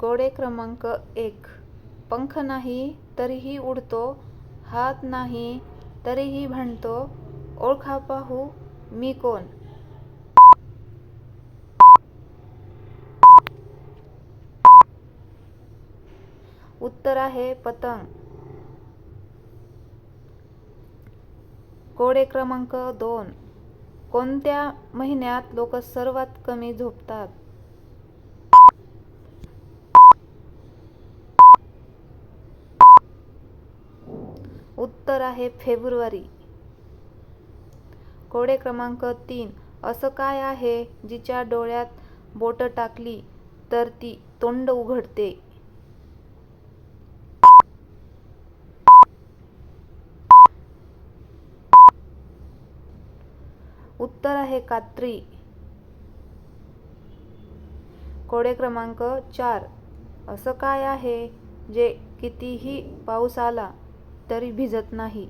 कोडे क्रमांक एक. पंख नाही तरीही उडतो. हात नाही तरीही भांडतो. ओळखा पाहू मी कोण? उत्तर आहे पतंग. कोडे क्रमांक दोन. कोणत्या महिन्यात लोक सर्वात कमी झोपतात? उत्तर आहे फेब्रुवारी. कोडे क्रमांक तीन. असं काय आहे जिच्या डोळ्यात बोटं टाकली तर ती तोंड उघडते? उत्तर आहे कात्री. कोडे क्रमांक चार. असं काय आहे जे कितीही पाऊस आला तरी भिजत नाही.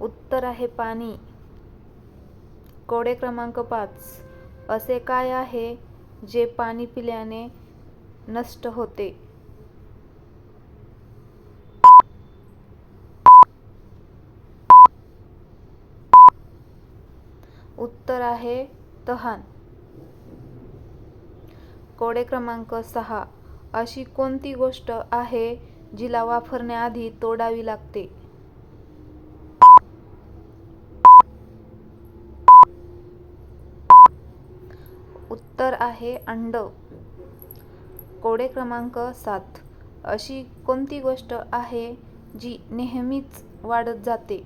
उत्तर आहे पाणी. कोडे क्रमांक पाच. असे काय आहे जे पाणी पिल्याने नष्ट होते? उत्तर आहे तहान. कोडे क्रमांक सहा. अशी कोणती गोष्ट आहे जिला वापरण्याआधी तोडावी लागते? उत्तर आहे अंड. कोडे क्रमांक सात. अशी कोणती गोष्ट आहे जी नेहमीच वाढत जाते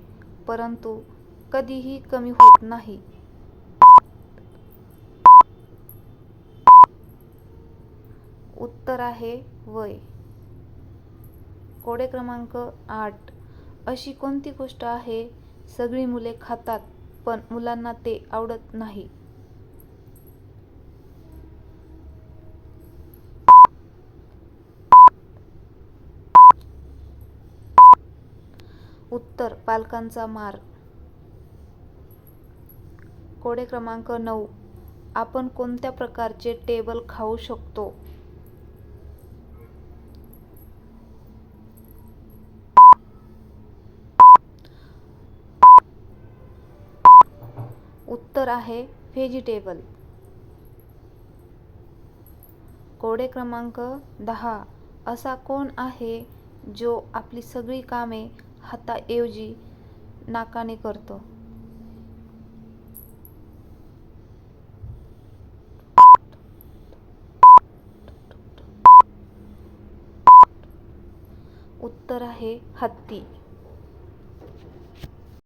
परंतु कधीही कमी होत नाही? उत्तर आहे वय. कोडे क्रमांक आठ. अशी कोणती गोष्ट आहे? सगळी मुले खातात पण मुलांना ते आवडत नाही. उत्तर पालकांचा मार. कोडे क्रमांक नऊ. आपण कोणत्या प्रकारचे टेबल खाऊ शकतो? उत्तर आहे व्हेजिटेबल. कोडे क्रमांक दहा. असा कोण आहे जो आपली सगळी कामे हाताऐवजी नाकाने करतो? उत्तर आहे हत्ती.